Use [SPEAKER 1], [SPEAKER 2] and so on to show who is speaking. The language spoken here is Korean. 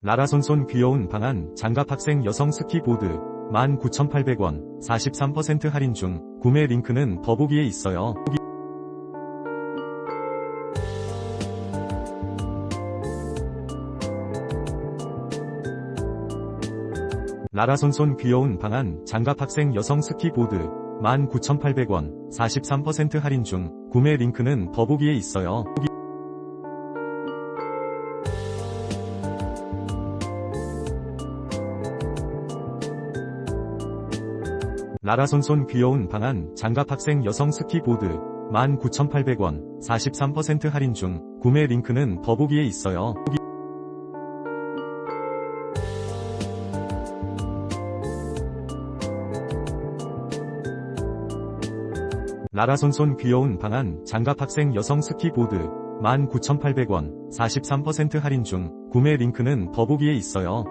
[SPEAKER 1] 라라손손 귀여운 방안 장갑 학생 여성 스키보드 19,800원 43% 할인 중 구매 링크는 더보기에 있어요. 라라손손 귀여운 방안 장갑 학생 여성 스키보드 19,800원 43% 할인 중 구매 링크는 더보기에 있어요. 라라손손 귀여운 방안 장갑 학생 여성 스키보드 19,800원 43% 할인 중 구매 링크는 더보기에 있어요. 라라손손 귀여운 방안 장갑 학생 여성 스키보드 19,800원 43% 할인 중 구매 링크는 더보기에 있어요.